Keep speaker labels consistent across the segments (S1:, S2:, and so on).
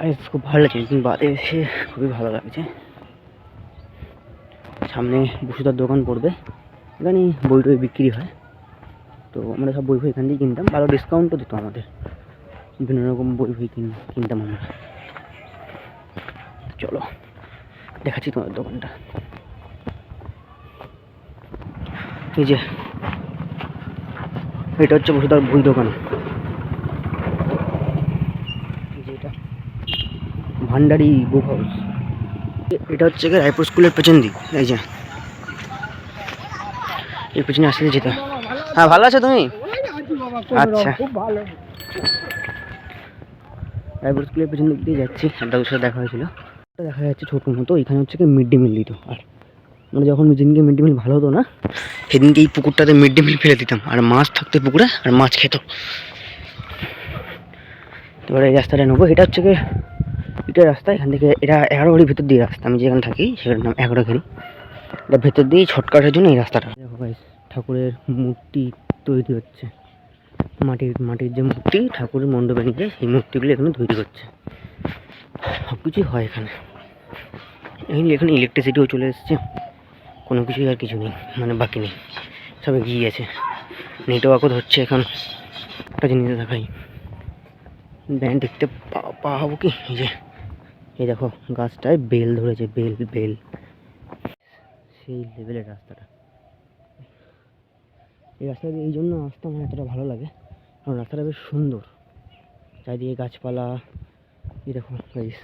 S1: আজ খুব ভালো লাগছে দিন বাদে এসে খুবই ভালো লাগছে। সামনে বসুদার দোকান পড়বে, এখানে বই টই বিক্রি হয়। তো আমরা সব বই ফই এখান থেকে কিনতাম, ভালো ডিসকাউন্টও দিত আমাদের। বিভিন্ন রকম বই কিন, কিনতাম আমরা। চলো, দেখাচ্ছি তোমাদের দোকানটা। এই যে, এটা হচ্ছে বসুদার বই দোকান এই যে এটা ভান্ডারি বুক হাউস এটা হচ্ছে গিয়ে রায়পুর স্কুলের পেছন দিক, এই যে। এই পেছনে আসলে যেতে হ্যাঁ। ভালো আছো তুমি? আচ্ছা। রায়পুর স্কুলের পেছন দিক দিয়ে যাচ্ছি দাদুর সাথে দেখা হয়েছিল। দেখা যাচ্ছে ছোটো মতো, এখানে হচ্ছে কি মিড ডে মিল দিত। আর মানে যখন যেদিনকে মিড ডে মিল ভালো হতো না, সেদিনকে এই পুকুরটাতে মিড ডে মিল ফেলে দিতাম। আর মাছ থাকতো পুকুরে, আর মাছ খেত। এবারে এই রাস্তাটা নেব। এটা হচ্ছে কি এটা রাস্তা, এখান থেকে এটা এগারো ঘড়ির ভেতর দিয়ে রাস্তা, আমি যেখানে থাকি সেখানে নাম এগারো ঘড়ি এটা ভেতর দিয়েই শর্টকাটের জন্য এই রাস্তাটা। দেখো ভাই ঠাকুরের মূর্তি তৈরি হচ্ছে। মাটির মাটির যে মূর্তি ঠাকুরের মণ্ডপে নিয়ে সেই মূর্তিগুলো এখানে তৈরি করছে সব কিছুই হয় এখানে। এই এখানে ইলেকট্রিসিটিও চলে এসেছে। কোনো কিছুই আর কিছু নেই মানে বাকি নেই। সব এগিয়ে গেছে। নেটওয়ার্কও ধরছে এখন। একটা জিনিস দেখাই। ব্যান্ড দেখতে পা- পাবো কি? এই যে, এই দেখো, গাছটায় বেল ধরেছে, বেল বেল। সেই লেভেলের রাস্তাটা। এই রাস্তা দিয়ে এই জন্য আসতে আমার এতটা ভালো লাগে। কারণ রাস্তাটা বেশ সুন্দর। চারিদিকে গাছপালা, এই দেখো বেশ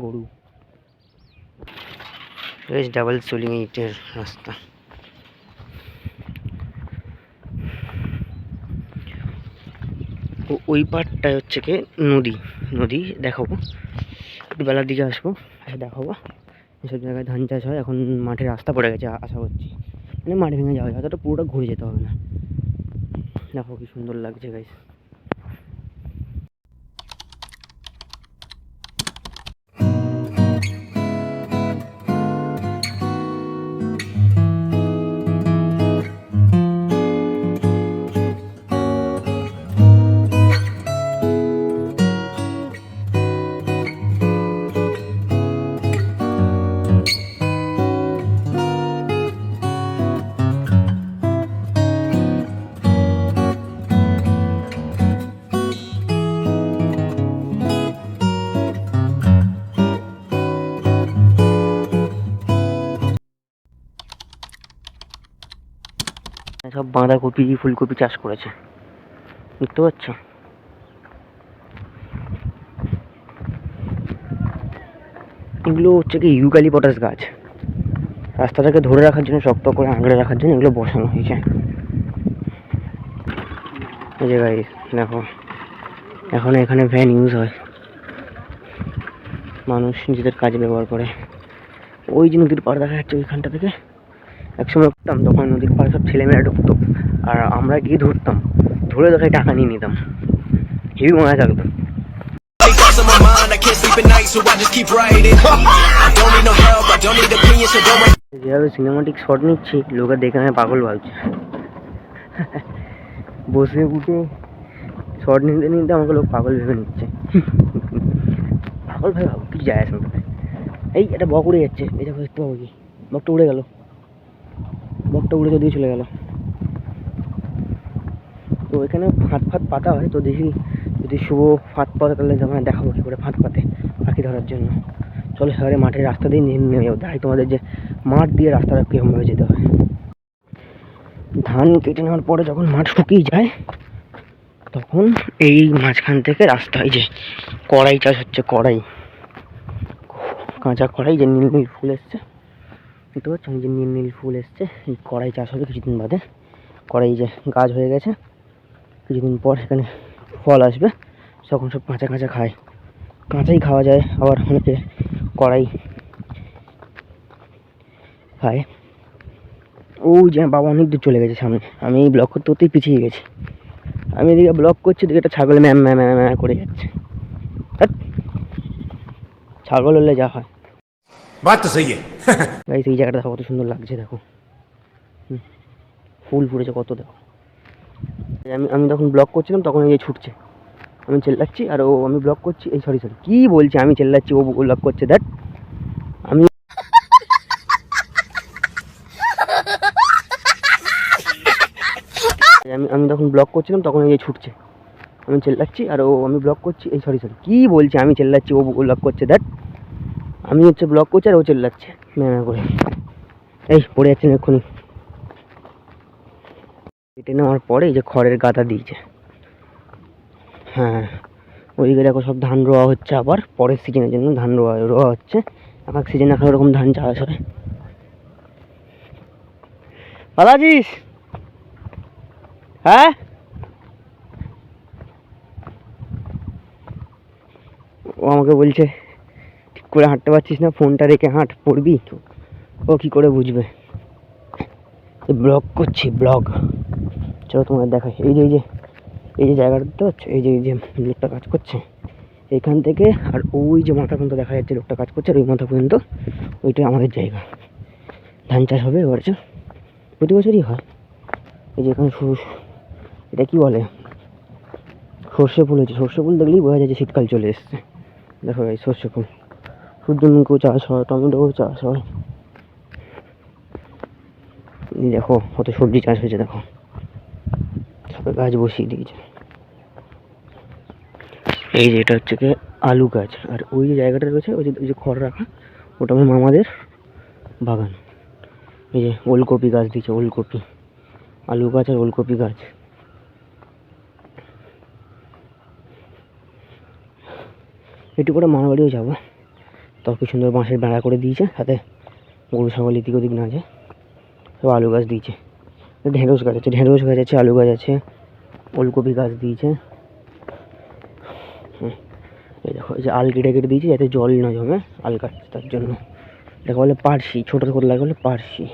S1: গরু। বেশ ডাবল সোলিং ইটের রাস্তা। ও- ওই পার্টটা হচ্ছে কি নদী নদী দেখাবো। একটু বেলার দিকে আসব, এসে দেখাবো। এসব জায়গায় ধান চাষ হয়, এখন মাঠে রাস্তা পড়ে গেছে, আশা করছি। মানে মাঠে ভেঙে যাওয়া যায়, অতটা পুরোটা ঘুরে যেতে হবে না। দেখো কি সুন্দর লাগছে গাইস সব বাঁধাকপি, ফুলকপি চাষ করেছে। দেখতে পাচ্ছ? এগুলো হচ্ছে কি ইউক্যালিপটাস গাছ। রাস্তাটাকে ধরে রাখার জন্য, শক্ত করে আঁকড়ে রাখার জন্য এগুলো বসানো হয়েছে। যে দেখো। এখন এখানে ভ্যান ইউজ হয়। মানুষ নিজেদের কাজে ব্যবহার করে। ওই যে নদীর পাড় দেখা যাচ্ছে ওইখানটা থেকে। একসময় করতাম তখন নদীর পাড়ে সব ছেলেমেয়েরা ঢুকতো। আর আমরা গিয়ে ধরতাম। ধরে দেখায় টাকা নিয়ে নিতাম। হেবি মজা থাকতো. যেভাবে সিনেমাটিক শট নিচ্ছি, লোকে দেখে আমি পাগল ভাবছে। বসে উঠে শট নিতে নিতে আমাকে লোক পাগল ভেবে নিচ্ছে। পাগল ভাবে ভাবো, কিছু যায় আসে এই, একটা বক উড়ে যাচ্ছে। এটা দেখো, দেখতে পাবো কি? বকটা উড়ে গেল। বকটা উড়ে যদিও চলে গেল। তো এখানে ফাঁদ ফাঁদ পাতা হয়, তো দেখি যদি শুভ ফাঁদ পাতে তাহলে তোমায় দেখাবো কী করে ফাঁদ পাতে পাখি ধরার জন্য। চলো এবারে মাঠের রাস্তা দিয়ে নেমে যাব। দেখাই তোমাদের যে মাঠ দিয়ে রাস্তাটা কীরকমভাবে যেতে হয়। ধান কেটে নেওয়ার পরে যখন মাঠ শুকিয়ে যায়, তখন এই মাঝখান থেকে রাস্তা, এই যে কড়াই চাষ হচ্ছে, কড়াই। কাঁচা কড়াই, যে নীল নীল ফুল এসছে। দেখতে পাচ্ছ? এই যে নীল নীল ফুল এসছে। এই কড়াই চাষ হবে কিছুদিন বাদে। কড়াই যে গাছ হয়ে গেছে, কিছুদিন পর সেখানে ফল আসবে। তখন সব কাঁচা কাঁচা খায়। কাঁচাই খাওয়া যায়, আবার অনেকে কড়াই খায়। ও যে বাবা, অনেক দূর চলে গেছে সামনে। আমি এই ব্লক করতে করতেই পিছিয়ে গেছি। আমি এদিকে ব্লক করছি এদিকে একটা ছাগল ম্যাম ম্যাম ম্যাম করে যাচ্ছে। ছাগল হলে যা হয়।
S2: বাত তো সহি
S1: গাইস এই জায়গাটা দেখো, কত সুন্দর লাগছে, দেখো। ফুল ফুটেছে, কত দেখো। আমি আমি তখন ব্লক করছিলাম, তখন এই ছুটছে। আমি চেল্লাচ্ছি, আর ও, আমি ব্লক করছি, এই সরি সরি কী বলছি, আমি চেল্লাচ্ছি, ও ব্লক করছে দ্যাট আমি আমি আমি তখন ব্লক করছিলাম, তখন এই ছুটছে। আমি চেল্লাচ্ছি, আর ও, আমি ব্লক করছি, এই সরি সরি কী বলছি, আমি চেল্লাচ্ছি, ও ব্লক করছে দ্যাট আমি হচ্ছে ব্লক করছি আর ও চেল্লাচ্ছে। ম্যামা করে। এই, পড়ে যাচ্ছেন এক্ষুনি। কেটে নেওয়ার পরে এই যে খড়ের গাদা দিয়েছে। হ্যাঁ ওইদিকে দেখো সব ধান রোয়া হচ্ছে আবার, পরের সিজনের জন্য ধান রোয়া রোয়া হচ্ছে। এক এক সিজনে এক এক রকম ধান চাষ হয়। ভালো হ্যাঁ? ও আমাকে বলছে করে হাঁটতে পারছিস না, ফোনটা রেখে হাঁট, পড়বি? তো ও কি করে বুঝবে? ব্লগ করছি, ব্লগ। চলো তোমার দেখাই। এই যে এই যে এই যে জায়গাটা দেখতে পাচ্ছ? এই যে এই যে লোকটা কাজ করছে। এখান থেকে, আর ওই যে মাথা পর্যন্ত দেখা যাচ্ছে লোকটা কাজ করছে, আর ওই মাথা পর্যন্ত ওইটাই আমাদের জায়গা। ধান চাষ হবে এবার প্রতি বছরই হয়। এই যে এখানে এটা কি বলে? সর্ষে ফুল হয়েছে। সর্ষে ফুল দেখলেই বোঝা যায় যে শীতকাল চলে এসছে। দেখো এই সর্ষে ফুল। সূর্যমুখীও চাষ হয়, টমেটোও চাষ হয়। দেখো, কত সবজি চাষ হয়েছে, দেখো। সবে গাছ বসিয়ে দিয়েছে। এই যে এটা হচ্ছে কি আলু গাছ। আর ওই যে জায়গাটা রয়েছে, ওই যে যে খড় রাখা, ওটা আমার মামাদের বাগান। এই যে ওলকপি গাছ দিয়েছে, ওলকপি। আলু গাছ আর ওলকপি গাছ। একটু করে মামার বাড়িও যাব। তার কি সুন্দর বাঁশের বেড়া করে দিয়েছে, সাথে গরু, ছাগল এদিক ওদিক না যায় সব আলু গাছ দিয়েছে। ঢেঁড়স গাছ আছে, ঢেঁড়স গাছ আছে, আলু গাছ আছে, ওলকপি গাছ দিয়েছে। এই দেখো, এই যে আল কেটে কেটে দিয়েছে, যাতে জল না জমে আল কাটছে তার জন্য। এটাকে বলে পার্সি ছোটো করে লাগে বলে পার্সি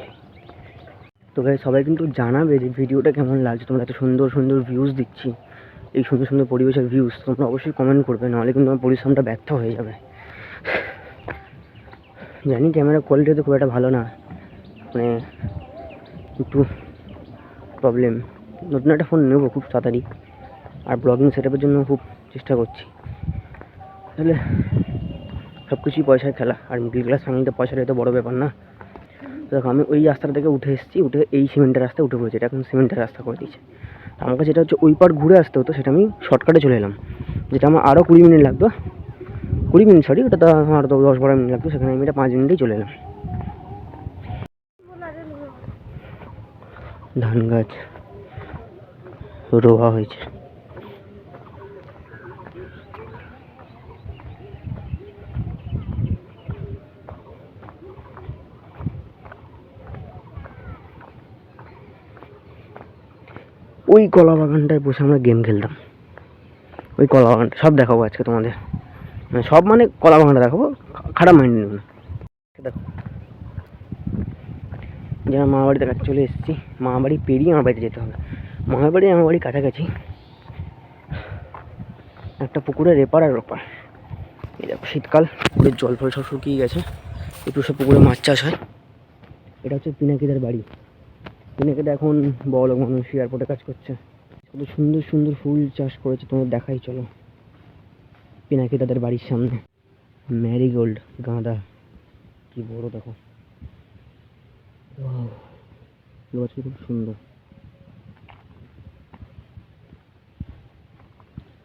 S1: তো ভাই, সবাই কিন্তু জানাবে যে ভিডিওটা কেমন লাগছে, তোমরা এত সুন্দর সুন্দর ভিউজ দিচ্ছি, এই সুন্দর সুন্দর পরিবেশের ভিউজ তোমরা অবশ্যই কমেন্ট করবে, নাহলে কিন্তু আমার পরিশ্রমটা ব্যর্থ হয়ে যাবে। জানি ক্যামেরা কোয়ালিটি তো খুব একটা ভালো না। মানে একটু প্রবলেম নতুন একটা ফোন নেব খুব তাড়াতাড়ি। আর ব্লগিং সেটআপের জন্য খুব চেষ্টা করছি। তাহলে সব কিছুই পয়সায় খেলা। আর মিডিল ক্লাস ফ্যামিলিতে পয়সাটা এত বড় ব্যাপার না। দেখো, আমি ওই রাস্তাটা থেকে উঠে এসেছি, উঠে এই সিমেন্টের রাস্তায় উঠে পড়েছি। এটা এখন সিমেন্টের রাস্তা করে দিয়েছে। আমার কাছে যেটা হচ্ছে ওই পার ঘুরে আসতে হতো, সেটা আমি শর্টকাটে চলে এলাম। যেটা আমার আরও কুড়ি মিনিট লাগতো কুড়ি মিনিট সরি ওটা তো আমার তো দশ বারো মিনিট লাগতো, সেখানে আমি এটা পাঁচ মিনিটেই চলে এলাম। ধান গাছ রোয়া হয়েছে। ওই কলা বাগানটায় বসে আমরা গেম খেলতাম। ওই কলা বাগানটা, সব দেখাবো আজকে তোমাদের। সব মানে কলা বাগানটা দেখাবো খারাপ মাইন্ড নেব না দেখো যারা মামা বাড়িতে কাছে চলে এসেছি মামা বাড়ি পেরিয়ে আমার বাড়িতে যেতে হবে। মামার বাড়ি, আমার বাড়ি কাছাকাছি। একটা পুকুরের এপার আর ওপার এই দেখো, শীতকাল পুকুরের জল ফল সব শুকিয়ে গেছে। একটু সব পুকুরে মাছ চাষ হয়। এটা হচ্ছে পিনাকিদার বাড়ি। পিনাকিদা এখন বড় মানুষ, এয়ারপোর্টে কাজ করছে। কত সুন্দর সুন্দর ফুল চাষ করেছে, তোমাদের দেখাই, চলো। পিনাকি তাদের বাড়ির সামনে। ম্যারিগোল্ড, গাঁদা। কি বড় দেখো। গাছটা খুব সুন্দর।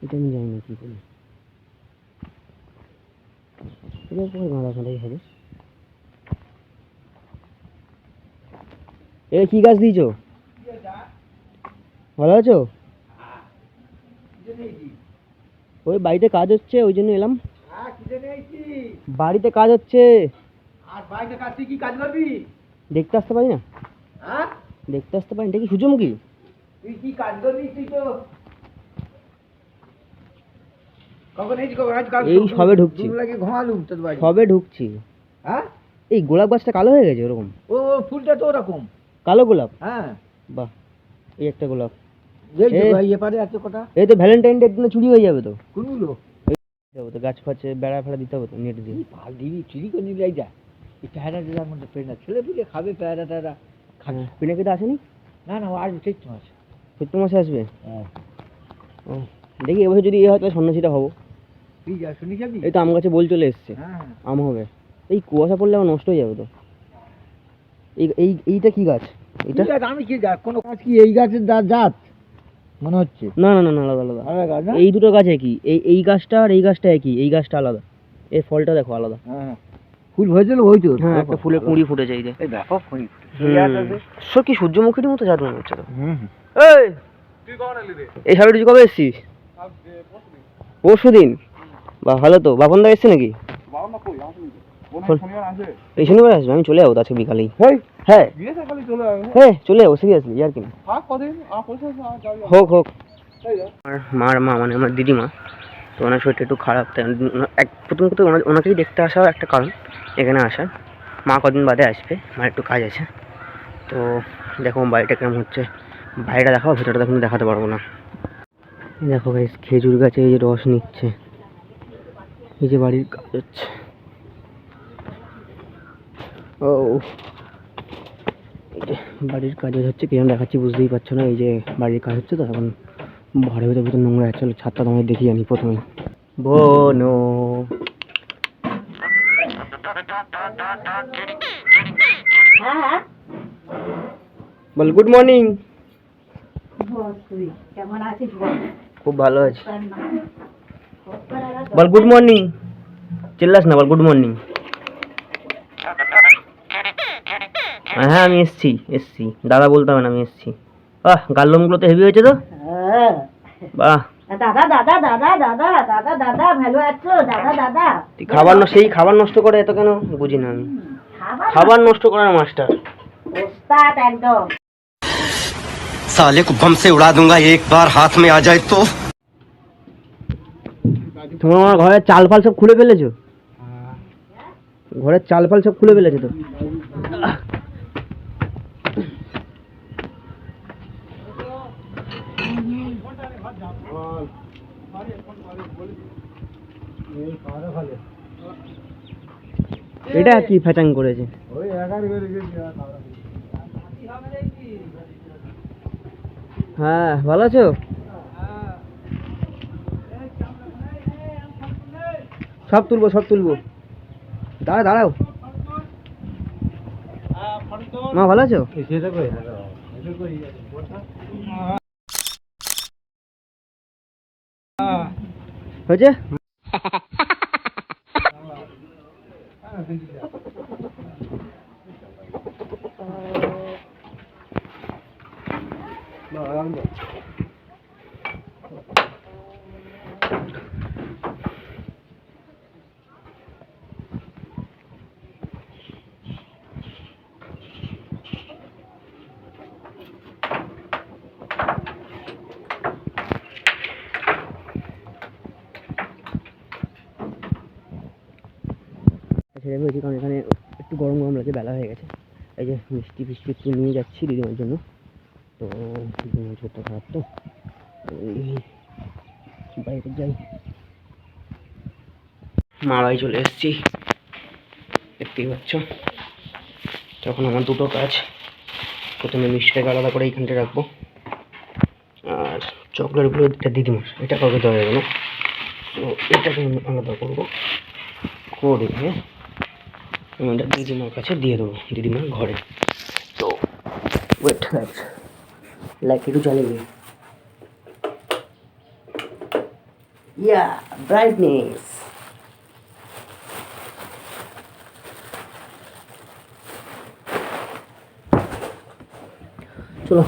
S1: এটা আমি জানি না কি পরে গাঁদা গাঁদাই হবে। এ, কি গাছ দিয়েছ? ভালো আছো? ওই বাড়িতে কাজ হচ্ছে ওই জন্য এলাম। বাড়িতে কাজ হচ্ছে।
S3: আর বাইরে কাজ কি কাজ করবি?
S1: দেখতে আসতে পারি না।
S3: হ্যাঁ?
S1: দেখতে আসতে পারি কি সূর্যমুখী।
S3: তুই কি কাজ করবি তুই তো? এই
S1: সবে ঢুকছি। সবে ঢুকছি।
S3: হ্যাঁ?
S1: এই গোলাপ গাছটা কালো হয়ে গেছে ওরকম।
S3: ও ও ফুলটা তো ওরকম।
S1: কালো গোলাপ?
S3: হ্যাঁ।
S1: বাহ এই একটা গোলাপ।
S3: এই
S1: এ।
S3: তো ভাই এপারে আছে কটা?
S1: এই তো ভ্যালেন্টাইন ডের দিনে চুরি হয়ে যাবে তো।
S3: কোনগুলো?
S1: যাব তো গাছ ফাছে বেড়া ফেড়া দিতে হবে তো নেট দিয়ে।
S3: ভালো দিবি চুরি করে নিয়ে যা। এই পেয়ারা দিলার মধ্যে পেয়ারা ছেলে পিলে খাবে পেয়ারা টেয়ারা। খাবে
S1: পিনাকিতে আসেনি?
S3: না না ও আসবে ঠিক তো
S1: চৈত্র মাসে আসবে?
S3: হ্যাঁ।
S1: ও দেখি এবছর যদি এ হয় তাহলে সন্ন্যাসীটা হব।
S3: তুই যা শুনি যাবি?
S1: এই তো আম গাছে বল চলে এসছে।
S3: হ্যাঁ
S1: আম হবে। এই কুয়াশা পড়লে আমার নষ্ট হয়ে যাবে তো। এই এই এইটা কি গাছ? এটা
S3: আমি কি যা কোনো গাছ কি এই গাছের জাত? মনে হচ্ছে?
S1: না না না না আলাদা আলাদা। এই দুটো গাছ একই। এই এই গাছটা আর এই গাছটা একই এই গাছটা আলাদা। এর ফলটা দেখো আলাদা।
S3: হ্যাঁ ফুল হয়েছিল ওই তো?
S1: হ্যাঁ একটা ফুলে কুঁড়ি ফুটেছে এই যে।
S3: এই দেখো
S1: সব কি সূর্যমুখীর মতো জাত মনে হচ্ছে তো?
S3: হুম
S1: এই! এই কবে এসছিস? পরশু দিন বা ভালো তো বাপন দা এসছে নাকি? এই শনিবার আসবে আমি চলে যাব আজকে বিকালেই। হ্যাঁ হ্যাঁ চলে যাব সিরিয়াসলি আর কি না। হোক হোক। আমার মার মা মানে আমার দিদিমা তো ওনার শরীরটা একটু খারাপ তাই এক প্রথম কথা ওনাকেই দেখতে আসার একটা কারণ এখানে আসার। মা কদিন বাদে আসবে মার একটু কাজ আছে। তো দেখো বাড়িটা কেমন হচ্ছে। বাইরেটা দেখাও ভেতরটা এখন দেখাতে পারব না। দেখো ভাই খেজুর গাছে এই যে রস নিচ্ছে। এই যে বাড়ির কাজ হচ্ছে। ও। বাড়ির কাজ হচ্ছে কিরম দেখাচ্ছি বুঝতেই পারছ না এই যে বাড়ির কাজ হচ্ছে তো এখন ঘরের ভিতর ভিতর নোংরা চলো ছাদটা তোমায় দেখি আমি প্রথমে। বনো। বল গুড মর্নিং
S4: কেমন আছিস
S1: খুব ভালো আছি। বল গুড মর্নিং চিল্লাস না বল গুড মর্নিং হ্যাঁ আমি এসছি এসছি দাদা বলতে হবে না আমি এসছি বাহ গাল্লমগুলো তো হেভি হয়েছে তো
S4: হ্যাঁ
S1: বাহ
S4: দাদা দাদা দাদা দাদা দাদা দাদা ভালো আছো দাদা দাদা
S1: তুই খাবার ন- সেই খাবার নষ্ট করে এত কেন বুঝি না আমি
S4: খাবার
S1: খাবার নষ্ট করার মাস্টার
S4: ওস্তাদ একদম
S5: साले को बम से उड़ा दूंगा एक बार हाथ में आ जाए तो
S1: তোমার আমার ঘরের চাল ফাল সব খুলে ফেলেছো ঘরের চাল ফাল সব খুলে ফেলেছো তো এটা কি ফ্যাচাং করেছে? হ্যাঁ ভালো আছো? সব তুলবো সব তুলবো। দাঁড়া দাঁড়াও। মা, ভালো আছো? হয়েছে? think so. একটু গরম গরম লাগে বেলা হয়ে গেছে। এই যে মিষ্টি ফিষ্টি একটু নিয়ে যাচ্ছি দিদিমার জন্য। তো দিদিমার শরীরটা খারাপ তো। বাইরে যাই। মা বাড়ি চলে এসেছি। দেখতেই পাচ্ছ। তখন আমার দুটো কাজ। প্রথমে মিষ্টিটাকে আলাদা করে এইখানটা রাখব। আর চকলেটগুলো এটা দিদিমার। এটা কাউকে দেওয়া যাবে না। তো এটাকে আমি আলাদা করব। করে আমি এটা দিদিমার কাছে দিয়ে দেবো, দিদিমার ঘরে। তো ওয়েট লাইট একটু জ্বালিয়ে ইয়া ব্রাইটনেস চলো,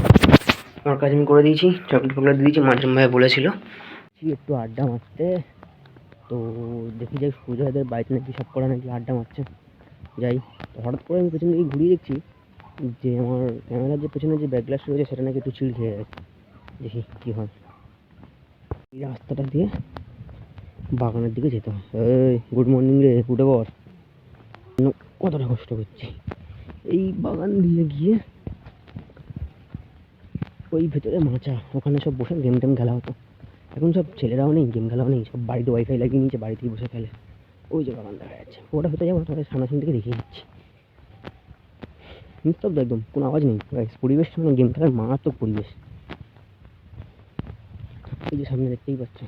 S1: আমার কাজ আমি করে দিয়েছি চকলেট ফকলেট দিয়েছি, মাঝরাম ভাই বলেছিল। একটু আড্ডা মারতে। তো, দেখি যাই সুজয়দের বাড়িতে নাকি সব করা নাকি আড্ডা মারছে। যাই। হঠাৎ করে আমি পেছন দিকে ঘুরিয়ে দেখছি যে আমার ক্যামেরার যে পেছনে যে ব্যাক গ্লাস রয়েছে সেটা নাকি একটু চিড় খেয়ে গেছে। দেখি কী হয়। এই রাস্তাটা দিয়ে বাগানের দিকে যেতে হয় এই গুড মর্নিং রে, উঠে ন- কতটা কষ্ট করছি। এই বাগান দিয়ে গিয়ে ওই ভেতরে মাচা, ওখানে সব বসে গেম টেম খেলা হতো। এখন সব ছেলেরাও নেই গেম খেলাও নেই, সব বাড়িতে ওয়াইফাই লাগিয়ে নিয়েছে, বাড়িতেই বসে খেলে। ওই যে বাগান দেখা যাচ্ছে ওটা হতে যাব তাহলে সামনাসামনি থেকে দেখিয়ে দিচ্ছি। নিস্তব্ধ একদম কোনো আওয়াজ নেই। Guys, পরিবেশ মানে গেম খেলার মারাত্মক পরিবেশ। এই যে সামনে দেখতেই পাচ্ছ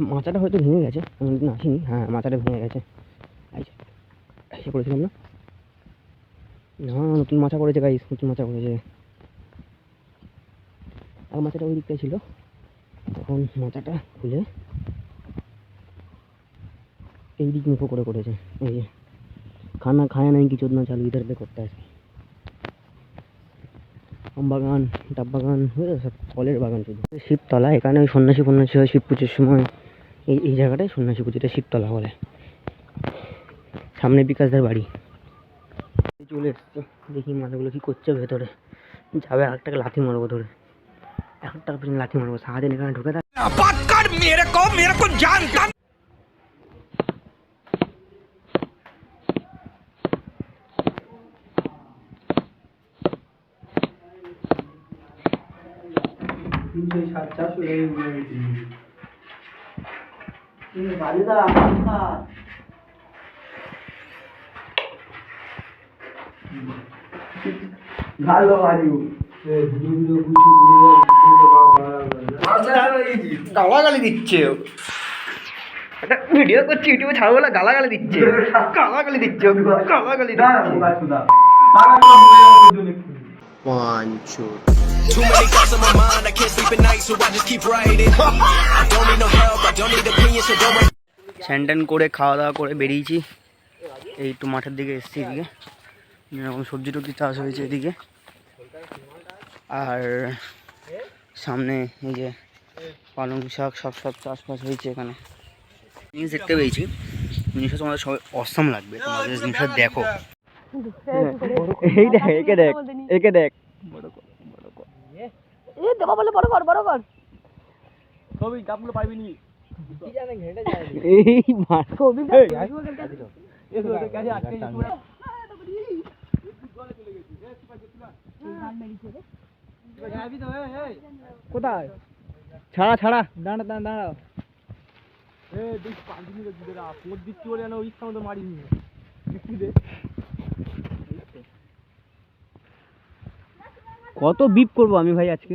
S1: মাচাটা হয়তো ভেঙে গেছে আমি একদিন আসিনি। হ্যাঁ মাচাটা ভেঙে গেছে। এসে করেছিলাম না? না নতুন মাচা করেছে গাইস নতুন মাচা করেছে। আর মাচাটা ওই দিকটাই ছিল। তখন মাচাটা খুলে এই দিক মুখো করে করেছে। এই যে, খানা খায় নাই, কিছু না, চালু ইধার पे করতে আছে আম বাগান, ডাব বাগান সব ফলের বাগান শুধু। শিবতলা, এখানে ওই সন্ন্যাসী ফন্যাসী হয়, শিব পুজোর সময়। এই এই জায়গাটায় সন্ন্যাসী পুজোটা শিবতলা বলে। সামনে বিকাশদার বাড়ি। চলে এসছে, দেখি মাথাগুলো কি করছে ভেতরে। যাবে, একটাকে লাথি মারবো ধরে। এক টাকা পিছনে লাথি মারবো, সারাদিন এখানে ঢুকে থাক গালাগালি দিচ্ছে একটা ভিডিও করছি ইউটিউবে ছাড়বো বলে গালাগালি দিচ্ছে গালাগালি দিচ্ছে গালাগালি দিচ্ছে
S6: Too many thoughts on my mind, I can't sleep at night, so I just keep writing. I don't need no help, I don't need opinions, so don't worry.
S1: স্যান্টান করে খাওয়া দাওয়া করে বেরিয়েছি। এই একটু মাঠের দিকে এসছি এদিকে। এরকম সবজি টবজি চাষ হয়েছে এদিকে। আর সামনে এই যে পালং শাক সব সব চাষবাস হয়েছে এখানে। জিনিস দেখতে পেয়েছি। জিনিসটা তোমাদের সবাই অসম লাগবে তোমাদের জিনিসটা দেখো। এই দেখ একে দেখ একে দেখ।
S4: এ দেবো বলে বড় কর বড় কর।
S1: এই মার।
S4: ছবি
S1: কোথায়? ছাড়া ছাড়া। দাঁড়া দাঁড়া দাঁড়াও কত বিপ করব আমি ভাই আজকে?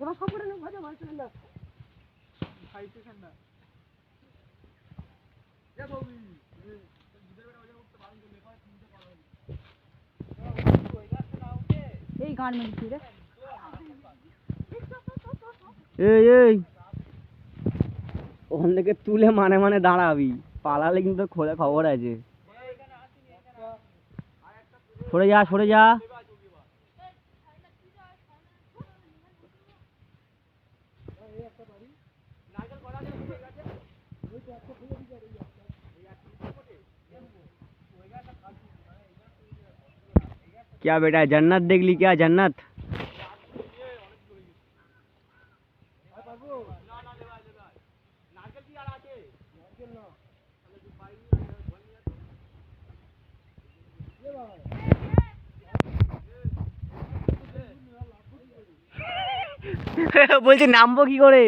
S4: এবার সব করে নেব ভাজা মাছ না। এই গান মেরেছি রে।
S1: এই এই। ওখান থেকে তুলে মানে মানে দাঁড়াবি। পালালে কিন্তু খোলা খবর আছে। সরে যা সরে যা। क्या बेटा जन्नत देख ली क्या जन्नत বলছি নামবো কি করে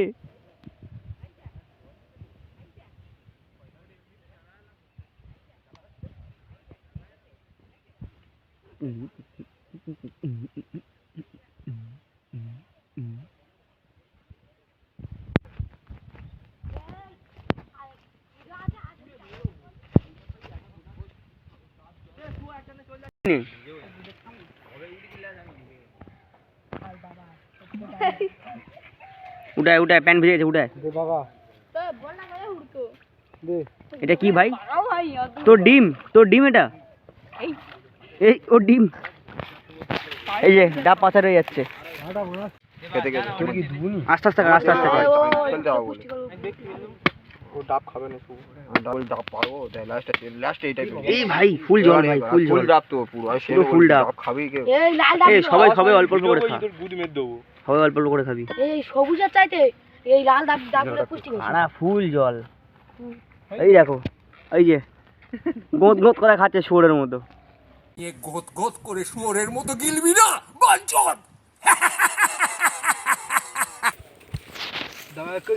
S1: উঠায় উঠায় প্যান্ট ভিজে গেছে উঠায় এটা কি ভাই তোর ডিম তোর ডিম এটা এই ও ডিম এই যে ডাব পাচার হয়ে যাচ্ছে আস্তে আস্তে কর, আস্তে এই ভাই ফুল জল ভাই ফুল জল।
S7: ডাব তো পুরো
S1: পুরো ফুল ডাব।
S7: খাবি কে
S4: এই লাল ডাব
S1: সবাই সবাই অল্প অল্প করে খা। সবাই অল্প অল্প করে খাবি।
S4: এই সবুজের চাইতে এই লাল দাগ দাগগুলো পুষ্টি
S1: আনা ফুল জল। এই দেখো এই যে গোঁত গোঁত করে খাচ্ছে শুয়োরের মতো।
S2: এ করে শুয়োরের মতো গিলবি না বাঞ্চত
S4: দেখুন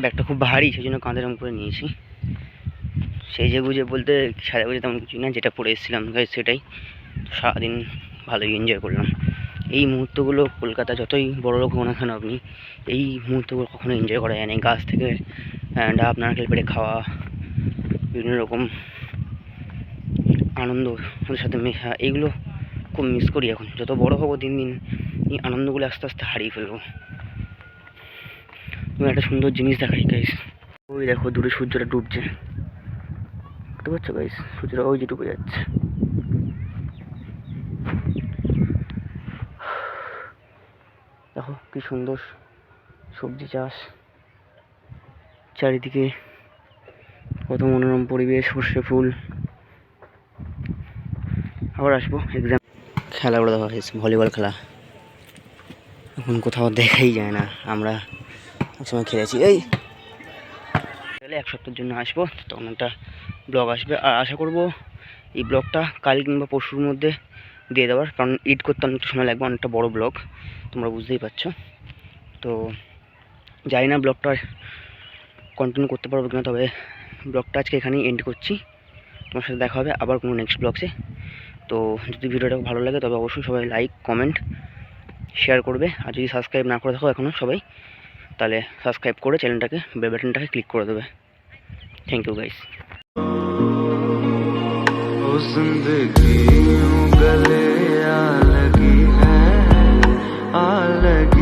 S1: ব্যাগটা খুব ভারী, সেই জন্য কাঁধে রং করে নিয়েছি। সেজে গুজে বলতে সাজা গুজে তেমন কিছুই না, যেটা পরে এসেছিলাম guys সেটাই। সারাদিন ভালোই এনজয় করলাম। এই মুহূর্তগুলো কলকাতা যতই বড় লোক হন না কেন আপনি, এই মুহূর্তগুলো কখনো এনজয় করা যায় না। গাছ থেকে ডাব, নারকেল পেড়ে খাওয়া, বিভিন্ন রকম আনন্দ ওদের সাথে মেশা, এইগুলো খুব মিস করি এখন। যত বড় হব দিন দিন, এই আনন্দগুলো আস্তে আস্তে হারিয়ে ফেলব। একটা সুন্দর জিনিস দেখাই গাইস ওই দেখো, দূরে সূর্যটা ডুবছে। বুঝতে পারছ গাইস সূর্যটা ওই যে ডুবে যাচ্ছে। দেখো, কি সুন্দর সবজি চাষ। চারিদিকে কত মনোরম পরিবেশ, সর্ষে ফুল। আবার আসব এক্সাম খেলাগুলো দেখা ভলিবল খেলা। এখন কোথাও দেখাই যায় না, আমরা একসময় খেলেছি। এই। তাহলে এক সপ্তাহের জন্য আসব, তখন একটা ব্লগ আসবে। আর আশা করব এই ব্লগটা কাল কিংবা পরশুর মধ্যে দিয়ে দেওয়ার, কারণ এডিট করতে অনেকটা সময় লাগবে, অনেকটা বড় ব্লগ, তোমরা বুঝতেই পারছ। তো জানি না ব্লগটা কন্টিনিউ করতে পারব কিনা, তবে ব্লগটা আজকে এখানেই এন্ড করছি। তোমার সাথে দেখা হবে আবার কোনো নেক্সট ব্লগসে তো যদি ভিডিওটা ভালো লাগে, তবে অবশ্যই সবাই লাইক কমেন্ট শেয়ার করবে। আর যদি সাবস্ক্রাইব না করে থাকো এখনও সবাই তাহলে সাবস্ক্রাইব করে চ্যানেলটাকে বেল বাটনটাকে ক্লিক করে দেবে থ্যাংক ইউ গাইস
S7: जिंदगी यूं गले आ लगी है आ लगी